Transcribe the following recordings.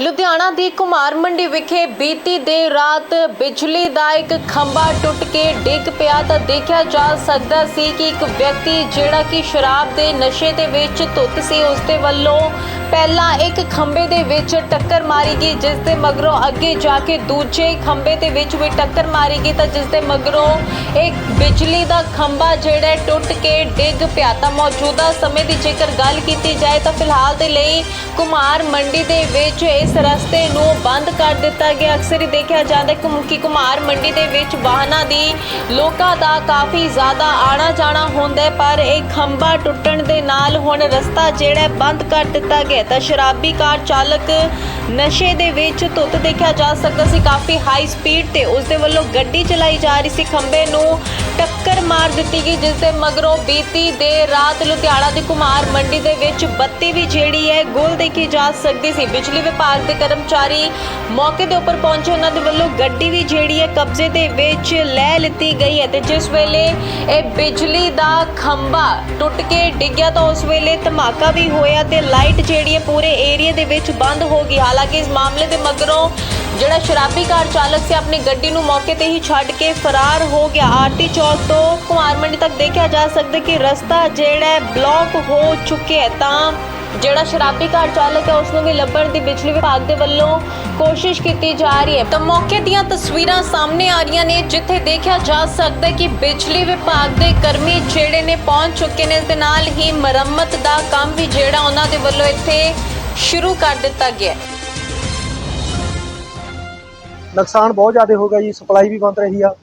ਲੁਧਿਆਣਾ ਦੀ ਕੁਮਾਰ ਮੰਡੀ ਵਿਖੇ ਬੀਤੀ ਦੇਰ ਰਾਤ ਬਿਜਲੀ ਦਾ ਇੱਕ ਖੰਭਾ ਟੁੱਟ ਕੇ ਡਿੱਗ ਪਿਆ ਤਾਂ ਦੇਖਿਆ ਜਾ ਸਕਦਾ ਸੀ ਕਿ ਇੱਕ ਵਿਅਕਤੀ ਜਿਹੜਾ ਕਿ ਸ਼ਰਾਬ ਦੇ ਨਸ਼ੇ ਦੇ ਵਿੱਚ ਧੁੱਤ ਸੀ, ਉਸ ਦੇ ਵੱਲੋਂ ਪਹਿਲਾਂ ਇੱਕ ਖੰਭੇ ਦੇ ਵਿੱਚ ਟੱਕਰ ਮਾਰੀ ਗਈ, ਜਿਸ ਦੇ ਮਗਰੋਂ ਅੱਗੇ ਜਾ ਕੇ ਦੂਜੇ ਖੰਭੇ ਦੇ ਵਿੱਚ ਵੀ ਟੱਕਰ ਮਾਰੀ ਗਈ ਤਾਂ ਜਿਸ ਦੇ ਮਗਰੋਂ ਇੱਕ ਬਿਜਲੀ ਦਾ ਖੰਭਾ ਜਿਹੜਾ ਟੁੱਟ ਕੇ ਡਿੱਗ ਪਿਆ। ਤਾਂ ਮੌਜੂਦਾ ਸਮੇਂ ਦੀ ਜੇਕਰ ਗੱਲ ਕੀਤੀ ਜਾਏ ਤਾਂ ਫਿਲਹਾਲ ਦੇ ਲਈ ਕੁਮਾਰ ਮੰਡੀ ਦੇ ਵਿੱਚ ਇਸ ਰਸਤੇ ਨੂੰ ਬੰਦ ਕਰ ਦਿੱਤਾ ਗਿਆ। ਅਕਸਰ ਹੀ ਦੇਖਿਆ ਜਾਂਦਾ ਕਿ ਕਿ ਕੁਮਾਰ ਮੰਡੀ ਦੇ ਵਿੱਚ ਵਾਹਨਾਂ ਦੀ ਲੋਕਾਂ ਦਾ ਕਾਫੀ ਜ਼ਿਆਦਾ ਆਣਾ ਜਾਣਾ ਹੁੰਦਾ ਪਰ ਇਹ ਖੰਭਾ ਟੁੱਟਣ ਦੇ ਨਾਲ ਹੁਣ ਰਸਤਾ ਜਿਹੜਾ ਬੰਦ ਕਰ ਦਿੱਤਾ ਗਿਆ ਤਾਂ ਸ਼ਰਾਬੀ ਕਾਰ ਚਾਲਕ ਨਸ਼ੇ ਦੇ ਵਿੱਚ ਧੁੱਤ ਦੇਖਿਆ ਜਾ ਸਕਦਾ ਸੀ। ਕਾਫੀ ਹਾਈ ਸਪੀਡ ਤੇ ਉਸ ਦੇ ਵੱਲੋਂ ਗੱਡੀ ਚਲਾਈ ਜਾ ਰਹੀ ਸੀ। ਖੰਭੇ ਨੂੰ ਟੱਕਰ ਮਾਰ ਦਿੱਤੀ ਗਈ, ਜਿਸ ਦੇ ਮਗਰੋਂ ਬੀਤੀ ਦੇਰ ਰਾਤ ਲੁਧਿਆਣਾ ਦੀ ਕੁਮਾਰ ਮੰਡੀ ਦੇ ਵਿੱਚ ਬੱਤੀ ਵੀ ਜਿਹੜੀ ਹੈ। ਗੁੱਲ ਦੇਖੀ ਜਾ ਸਕਦੀ ਸੀ। ਬਿਜਲੀ ਵਿਭਾਗ ਦੇ ਕਰਮਚਾਰੀ ਮੌਕੇ ਦੇ ਉੱਪਰ ਪਹੁੰਚੇ। ਉਹਨਾਂ ਦੇ ਵੱਲੋਂ ਗੱਡੀ ਵੀ ਜਿਹੜੀ ਹੈ। ਕਬਜ਼ੇ ਦੇ ਵਿੱਚ ਲੈ ਲਿੱਤੀ ਗਈ ਹੈ ਤੇ ਜਿਸ ਵੇਲੇ ਇਹ ਬਿਜਲੀ ਦਾ ਖੰਭਾ ਟੁੱਟ ਕੇ ਡਿੱਗਿਆ ਤਾਂ ਉਸ ਵੇਲੇ ਧਮਾਕਾ ਵੀ ਹੋਇਆ ਤੇ ਲਾਈਟ ਜਿਹੜੀ ਹੈ। ਪੂਰੇ ਏਰੀਆ ਦੇ ਵਿੱਚ ਬੰਦ ਹੋ ਗਈ। ਹਾਲਾਂਕਿ ਇਸ ਮਾਮਲੇ ਦੇ ਮਗਰੋਂ ਜਿਹੜਾ ਸ਼ਰਾਬੀ ਕਾਰ ਚਾਲਕ ਸੀ, ਆਪਣੀ ਗੱਡੀ ਨੂੰ ਮੌਕੇ ਤੇ ਹੀ ਛੱਡ ਕੇ ਫਰਾਰ ਹੋ ਗਿਆ। ਆਰਤੀ ਚੌਕ ਤੋਂ ਕੁਮਾਰ ਮੰਡੀ ਤੱਕ ਦੇਖਿਆ ਜਾ ਸਕਦਾ ਕਿ ਰਸਤਾ ਜਿਹੜਾ ਬਲੌਕ ਹੋ ਚੁੱਕਿਆ ਹੈ। ਤਾਂ ਜਿਹੜਾ ਸ਼ਰਾਬੀ ਕਾਰ ਚਾਲਕ ਹੈ ਉਸ ਨੂੰ ਵੀ ਲੱਭਣ ਦੀ ਬਿਜਲੀ ਵਿਭਾਗ ਦੇ ਵੱਲੋਂ ਕੋਸ਼ਿਸ਼ ਕੀਤੀ ਜਾ ਰਹੀ ਹੈ। ਤਾਂ ਮੌਕੇ ਦੀਆਂ ਤਸਵੀਰਾਂ ਸਾਹਮਣੇ ਆ ਰਹੀਆਂ ਨੇ, ਜਿੱਥੇ ਦੇਖਿਆ ਜਾ ਸਕਦਾ ਹੈ ਕਿ ਬਿਜਲੀ ਵਿਭਾਗ ਦੇ ਕਰਮੀ ਜਿਹੜੇ ਨੇ ਪਹੁੰਚ ਚੁੱਕੇ ਨੇ। ਇਸ ਦੇ ਨਾਲ ਹੀ ਮੁਰੰਮਤ ਦਾ ਕੰਮ ਵੀ ਜਿਹੜਾ ਉਹਨਾਂ ਦੇ ਵੱਲੋਂ ਇੱਥੇ ਸ਼ੁਰੂ ਕਰ ਦਿੱਤਾ ਗਿਆ ਨੁਕਸਾਨ ਬਹੁਤ ਜ਼ਿਆਦਾ ਹੋ ਗਿਆ ਜੀ, ਸਪਲਾਈ ਵੀ ਬੰਦ ਰਹੀ ਆ।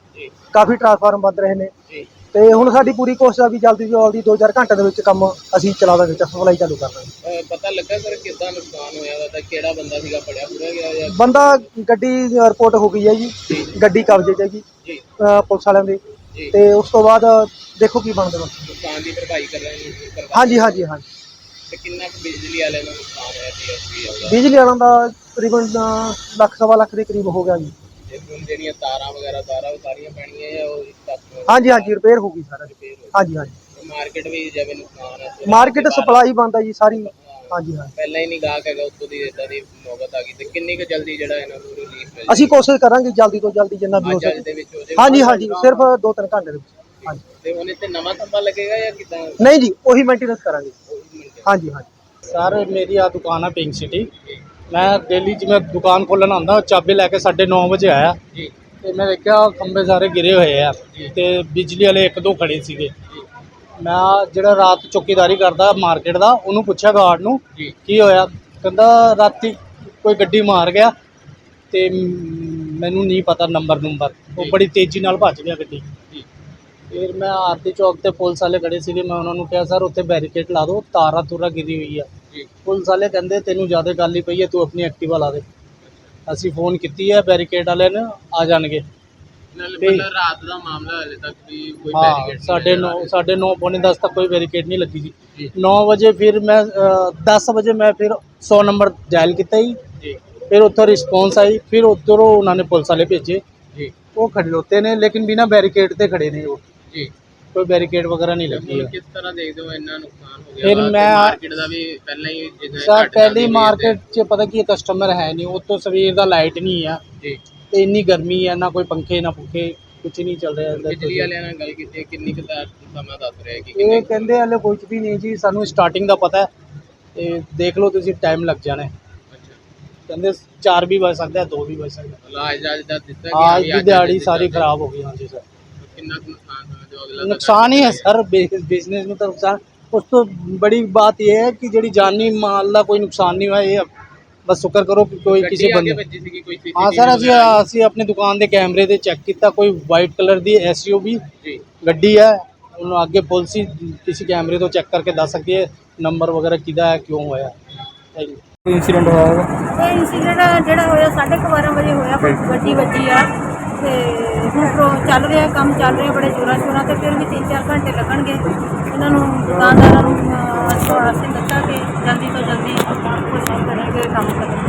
ਕਾਫੀ ਟਰਾਂਸਫਾਰਮ ਬੰਦ ਰਹੇ ਨੇ। ਜੀ। ਤੇ ਹੁਣ ਸਾਡੀ ਪੂਰੀ ਕੋਸ਼ਿਸ਼ ਆ ਵੀ ਜਲਦੀ ਤੋਂ ਜਲਦੀ 2-4 ਘੰਟੇ ਦੇ ਵਿੱਚ ਕੰਮ ਅਸੀਂ ਚਲਾ ਦਾਂਗੇ ਤੇ ਸਪਲਾਈ ਚਾਲੂ ਕਰ ਦਾਂਗੇ। ਅਹ ਪਤਾ ਲੱਗਾ ਸਰ ਕਿੱਦਾਂ ਨੁਕਸਾਨ ਹੋਇਆ ਵਾ ਤਾਂ ਕਿਹੜਾ ਬੰਦਾ ਸੀਗਾ ਫੜਿਆ ਫੁੜਿਆ ਗਿਆ ਜਾਂ? ਬੰਦਾ ਗੱਡੀ ਰਿਪੋਰਟ ਹੋ ਗਈ ਹੈ ਜੀ ਗੱਡੀ ਕਬਜ਼ੇ 'ਚ ਹੈ ਜੀ ਜੀ। ਅਹ ਪੁਲਿਸ ਵਾਲਿਆਂ ਦੇ। ਜੀ। ਤੇ ਉਸ ਤੋਂ ਬਾਅਦ ਦੇਖੋ ਕੀ ਬਣਦਾ ਵਾ। ਨੁਕਸਾਨ ਦੀ ਭਰਪਾਈ ਕਰ ਰਹੇ ਨੇ ਕਰਵਾ- ਹਾਂਜੀ ਹਾਂਜੀ ਹਾਂਜੀ। ਤੇ ਕਿੰਨਾ ਕੁ ਬਿਜਲੀ ਵਾਲਿਆਂ ਨੂੰ ਨੁਕਸਾਨ ਹੋਇਆ ਸੀ ਉਸ ਬਿਜਲੀ ਵਾਲਿਆਂ ਦਾ ਤਕਰੀਬਨ ਅਹ, ਲੱਖ ਸਵਾ ਲੱਖ ਦੇ ਕਰੀਬ ਹੋ ਗਿਆ ਜੀ। ਜਿਹੜੀਆਂ ਤਾਰਾਂ ਵਗੈਰਾ ਤਾਰਾਂ ਉਹ ਸਾਰੀਆਂ ਪੈਣੀਆਂ ਜਾਂ ਉਹ ਇਸ ਤੱਕ ਹਾਂਜੀ ਹਾਂਜੀ ਰਿਪੇਅਰ ਹੋ ਗਈ ਸਾਰਾ। ਰਿਪੇਅਰ ਹੋ ਹਾਂਜੀ ਹਾਂਜੀ। ਮਾਰਕੀਟ ਵੀ ਜਿਵੇਂ ਨੁਕਸਾਨ ਹੈ ਮਾਰਕੀਟ ਸਪਲਾਈ ਬੰਦ ਹੈ ਜੀ ਸਾਰੀ। ਹਾਂਜੀ ਹਾਂਜੀ ਪਹਿਲਾਂ ਹੀ ਨਹੀਂ ਗਾਹਕ ਹੈਗਾ ਉੱਤੋਂ ਦੀ ਇਦਾਂ ਦੀ ਨੌਬਤ ਆ ਗਈ ਤੇ ਕਿੰਨੀ ਕੁ ਜਲਦੀ ਜਿਹੜਾ ਇਹਨਾਂ ਨੂੰ ਰਿਲੀਫ ਮਿਲ ਅਸੀਂ ਕੋਸ਼ਿਸ਼ ਕਰਾਂਗੇ ਜਲਦੀ ਤੋਂ ਜਲਦੀ ਜਿੰਨਾ ਵੀ ਹੋ ਸਕੇ। ਹੋ ਹਾਂਜੀ ਹਾਂਜੀ ਸਿਰਫ 2-3 ਘੰਟੇ ਦੇ ਵਿੱਚ। ਹਾਂਜੀ ਤੇ ਹੁਣ ਇੱਥੇ ਨਵਾਂ ਖੰਭਾ ਲੱਗੇਗਾ ਜਾਂ ਕਿਦਾਂ? ਨਹੀਂ ਜੀ ਉਹੀ ਮੇਨਟੇਨੈਂਸ ਕਰਾਂਗੇ। ਹਾਂਜੀ ਹਾਂਜੀ। ਸਰ ਮੇਰੀ ਆ ਦੁਕਾਨ ਆ ਪਿੰਕ ਸਿਟੀ ਮੈਂ ਦਿੱਲੀ 'ਚ ਮੈਂ ਦੁਕਾਨ ਖੋਲਣ ਆਂਦਾ ਚਾਬੀ ਲੈ ਕੇ 9:30 ਵਜੇ ਆਇਆ। ਜੀ। ਤੇ ਮੈਂ ਦੇਖਿਆ ਖੰਭੇ ਸਾਰੇ ਗਿਰੇ ਹੋਏ ਆ ਤੇ ਬਿਜਲੀ ਵਾਲੇ ਇੱਕ ਦੋ ਖੜੇ ਸੀਗੇ। ਮੈਂ ਜਿਹੜਾ ਰਾਤ ਚੌਕੀਦਾਰੀ ਕਰਦਾ ਮਾਰਕੀਟ ਦਾ ਉਹਨੂੰ ਪੁੱਛਿਆ ਗਾਰਡ ਨੂੰ ਕੀ ਹੋਇਆ? ਕਹਿੰਦਾ ਰਾਤੀ ਕੋਈ ਗੱਡੀ ਮਾਰ ਗਿਆ ਤੇ ਮੈਨੂੰ ਨਹੀਂ ਪਤਾ ਨੰਬਰ ਨੰਬਰ। ਉਹ। ਬੜੀ ਤੇਜ਼ੀ ਨਾਲ ਭੱਜ ਗਿਆ ਗੱਡੀ। ਫਿਰ ਮੈਂ ਆਰਤੀ ਚੌਕ ਤੇ ਪੁਲਿਸ ਵਾਲੇ ਖੜੇ ਸੀਗੇ ਮੈਂ ਉਹਨਾਂ ਨੂੰ ਕਿਹਾ ਸਰ ਉੱਥੇ ਬੈਰੀਕੇਡ ਲਾ ਦਿਓ ਤਾਰਾਂ ਤੂਰਾਂ ਗਿਰੀ ਹੋਈ ਆ। ਜੀ ਪੁਲਿਸ ਵਾਲੇ ਕਹਿੰਦੇ ਤੈਨੂੰ ਜ਼ਿਆਦਾ ਗੱਲ ਹੀ ਪਈ ਹੈ ਤੂੰ ਆਪਣੀ ਐਕਟਿਵਾ ਲਾ ਦੇ। ਅਸੀਂ ਫੋਨ ਕੀਤੀ ਹੈ ਬੈਰੀਕੇਡ ਵਾਲੇ ਨੇ ਆ ਜਾਣਗੇ। ਨਾਲ ਤੇ- ਮਤਲਬ ਰਾਤ ਦਾ ਮਾਮਲਾ ਹਲੇ ਤੱਕ ਵੀ ਕੋਈ ਹਾਂ ਬੈਰੀਕੇਡ ਸਾਢੇ ਨੌ ਸਾਢੇ ਨੌ ਪੌਣੇ 10 ਤੱਕ ਕੋਈ ਬੈਰੀਕੇਡ ਨਹੀਂ ਲੱਗੀ ਜੀ। 9 ਵਜੇ ਫਿਰ ਮੈਂ 10 ਵਜੇ ਮੈਂ ਫਿਰ 100 ਨੰਬਰ ਡਾਇਲ ਕੀਤਾ ਜੀ। ਜੀ। ਫਿਰ ਉੱਥੋਂ ਰਿਸਪੌਂਸ ਆਈ ਫਿਰ ਉੱਧਰੋਂ ਉਹਨਾਂ ਨੇ ਪੁਲਿਸ ਵਾਲੇ ਭੇਜੇ। ਜੀ। ਉਹ ਖੜੋਤੇ ਨੇ ਲੇਕਿਨ ਬਿਨਾ ਬੈਰੀਕੇਡ ਤੇ ਖੜੇ ਨੇ ਉਹ। ਜੀ। ਕੋਈ ਬੈਰੀਕੇਡ ਵਗੈਰਾ ਨਹੀਂ ਲੱਗੀ ਹੈ ਕਿਸ ਤਰ੍ਹਾਂ ਦੇਖਦੇ ਹੋ ਇੰਨਾ ਨੁਕਸਾਨ ਹੋ ਗਿਆ? ਫਿਰ ਤੇ ਮੈਂ- ਮਾਰਕੀਟ ਦਾ ਵੀ ਪਹਿਲਾਂ ਹੀ ਸਰ ਪਹਿਲੀ ਮਾਰਕੀਟ 'ਚ ਪਤਾ ਕੀ ਕਸਟਮਰ ਹੈ ਨਹੀਂ ਉੱਤੋਂ ਸਵੇਰ ਦਾ ਲਾਈਟ ਨਹੀਂ ਆ। ਤੇ- ਜੀ। ਤੇ ਇੰਨੀ ਗਰਮੀ ਹੈ ਨਾ ਕੋਈ ਪੰਖੇ ਨਾ ਪੁੱਖੇ ਕੁਝ ਨਹੀਂ ਚੱਲ ਰਿਹਾ ਇੱਧਰ ਬਿਜਲੀ ਵਾਲਿਆਂ ਨਾਲ ਗੱਲ ਕੀਤੀ ਕਿੰਨੀ ਕੁ ਦਾ ਸਮਾਂ ਦੱਸ ਰਿਹਾ ਕਿ ਇਹ ਕਹਿੰਦੇ ਹਲੇ ਕੁਝ ਵੀ ਨਹੀਂ ਜੀ ਸਾਨੂੰ ਸਟਾਰਟਿੰਗ ਦਾ ਪਤਾ ਹੈ। ਤੇ ਦੇਖ ਲਓ ਤੁਸੀਂ ਟਾਈਮ ਲੱਗ ਜਾਣਾ ਹੈ। ਕਹਿੰਦੇ 4 ਵੀ ਵੱਜ ਸਕਦਾ 2 ਵੀ ਵੱਜ ਸਕਦਾ ਅੱਜ ਦਾ ਦਿੱਤਾ ਅੱਜ ਵੀ ਦੀ ਅੱਜ ਦਿਹਾੜੀ ਸਾਰੀ ਖਰਾਬ ਹੋ ਗਈ ਹਾਂਜੀ ਸਰ ਕਿੰਨਾ ਕੁ ਨੁਕਸਾਨ ਹੋਇਆ ਜੋ ਅਗਲਾ ਨੁਕਸਾਨ ਹੀ ਹੈ ਸਰ ਬਿਜ਼ਨਸ ਨੂੰ ਤਾਂ ਨੁਕਸਾਨ ਉਸ ਤੋਂ ਬੜੀ ਬਾਤ ਇਹ ਹੈ ਕਿ ਜਿਹੜੀ ਜਾਨੀ ਮਾਲ ਦਾ ਕੋਈ ਨੁਕਸਾਨ ਨਹੀਂ ਹੋਇਆ ਇਹ ਬਸ ਸ਼ੁਕਰ ਕਰੋ ਕਿ ਕੋਈ ਕਿਸੇ ਬੰਦੇ ਵੱਜੀ ਸੀਗੀ ਕੋਈ ਹਾਂ ਸਰ ਅਸੀਂ ਵਗੈਰਾ? ਅਸੀਂ ਆਪਣੀ ਦੁਕਾਨ ਦੇ ਕੈਮਰੇ ਤੇ ਚੈੱਕ ਕੀਤਾ ਕੋਈ ਵਾਈਟ ਕਲਰ ਦੀ ਐਸਯੂਵੀ ਜੀ। ਗੱਡੀ ਹੈ। ਉਹਨੂੰ ਅੱਗੇ ਪੁਲਿਸ ਹੀ ਕਿਸੇ ਕੈਮਰੇ ਤੋਂ ਚੈੱਕ ਕਰਕੇ ਦੱਸ ਸਕਦੀ ਹੈ ਨੰਬਰ ਵਗੈਰਾ ਕਿਹਦਾ ਹੈ ਕਿਉਂ ਹੋਇਆ। ਥੈਂਕ ਯੂ ਇਨਸੀਡੈਂਟ ਹੋਇਆ ਹੈਗਾ? ਇਹ ਇਨਸੀਡੈਂਟ ਜਿਹੜਾ ਹੋਇਆ 12:30 ਵਜੇ ਹੋਇਆ ਕੋਈ ਗੱਡੀ ਵੱਜੀ ਆ। ਤੇ ਹੁਣ ਤੋਂ ਚੱਲ ਰਿਹਾ ਕੰਮ ਚੱਲ ਰਿਹਾ ਬੜੇ ਜ਼ੋਰਾਂ ਸ਼ੋਰਾਂ ਤੇ ਫਿਰ ਵੀ 3-4 ਘੰਟੇ ਲੱਗਣਗੇ। ਇਹਨਾਂ ਨੂੰ ਦੁਕਾਨਦਾਰਾਂ ਨੂੰ ਅਹ, ਅਸੀਂ ਦੱਸਾਂ ਕਿ ਜਲਦੀ ਤੋਂ ਜਲਦੀ ਕੋਸ਼ਿਸ਼ ਕਰਾਂਗੇ ਕੰਮ ਕਰਨ